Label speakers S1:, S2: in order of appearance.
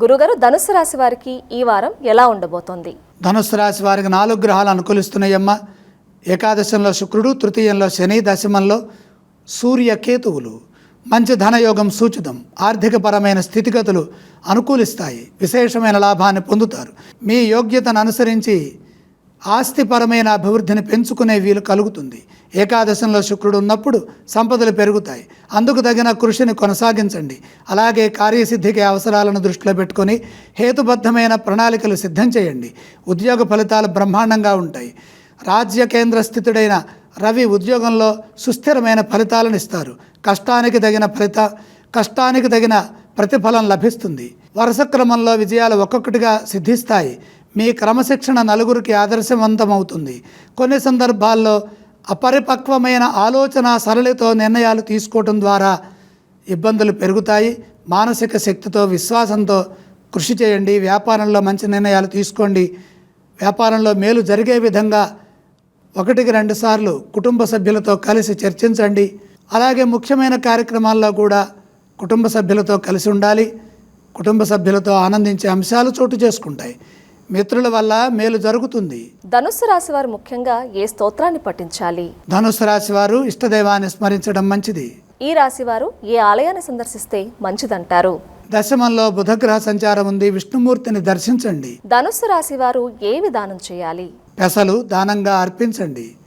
S1: గురుగారు ధనుసు రాశి వారికి ఈ వారం ఎలా ఉండబోతోంది?
S2: ధనుసు రాశి వారికి నాలుగు గ్రహాలు అనుకూలిస్తున్నాయమ్మ. ఏకాదశంలో శుక్రుడు తృతీయంలో శని దశమంలో సూర్యకేతువులు మంచి ధనయోగం సూచితం. ఆర్థికపరమైన స్థితిగతులు అనుకూలిస్తాయి. విశేషమైన లాభాన్ని పొందుతారు. మీ యోగ్యతను అనుసరించి ఆస్తిపరమైన అభివృద్ధిని పెంచుకునే వీలు కలుగుతుంది. ఏకాదశంలో శుక్రుడు ఉన్నప్పుడు సంపదలు పెరుగుతాయి. అందుకు తగిన కృషిని కొనసాగించండి. అలాగే కార్యసిద్ధికి అవసరాలను దృష్టిలో పెట్టుకొని హేతుబద్ధమైన ప్రణాళికలు సిద్ధం చేయండి. ఉద్యోగ ఫలితాలు బ్రహ్మాండంగా ఉంటాయి. రాజ్య కేంద్ర స్థితుడైన రవి ఉద్యోగంలో సుస్థిరమైన ఫలితాలను ఇస్తారు. కష్టానికి తగిన ఫలిత కష్టానికి తగిన ప్రతిఫలం లభిస్తుంది. వరుస క్రమంలో విజయాలు ఒక్కొక్కటిగా సిద్ధిస్తాయి. మీ క్రమశిక్షణ నలుగురికి ఆదర్శవంతమవుతుంది. కొన్ని సందర్భాల్లో అపరిపక్వమైన ఆలోచన సరళితో నిర్ణయాలు తీసుకోవటం ద్వారా ఇబ్బందులు పెరుగుతాయి. మానసిక శక్తితో విశ్వాసంతో కృషి చేయండి. వ్యాపారంలో మంచి నిర్ణయాలు తీసుకోండి. వ్యాపారంలో మేలు జరిగే విధంగా ఒకటికి రెండు సార్లు కుటుంబ సభ్యులతో కలిసి చర్చించండి. అలాగే ముఖ్యమైన కార్యక్రమాల్లో కూడా కుటుంబ సభ్యులతో కలిసి ఉండాలి. కుటుంబ సభ్యులతో ఆనందించే అంశాలు చోటు చేసుకుంటాయి. మిత్రుల వల్ల మేలు జరుగుతుంది.
S1: ధనుస్సు రాశి వారు ముఖ్యంగా ఏ స్తోత్రాన్ని పఠించాలి?
S2: ధనుసు రాశి వారు ఇష్టదైవాన్ని స్మరించడం మంచిది.
S1: ఈ రాశి వారు ఏ ఆలయాన్ని సందర్శిస్తే మంచిదంటారు?
S2: దశమంలో బుధగ్రహ సంచారం ఉంది విష్ణుమూర్తిని దర్శించండి.
S1: ధనుస్సు రాశి వారు ఏ విధానం చేయాలి?
S2: పెసలు దానంగా అర్పించండి.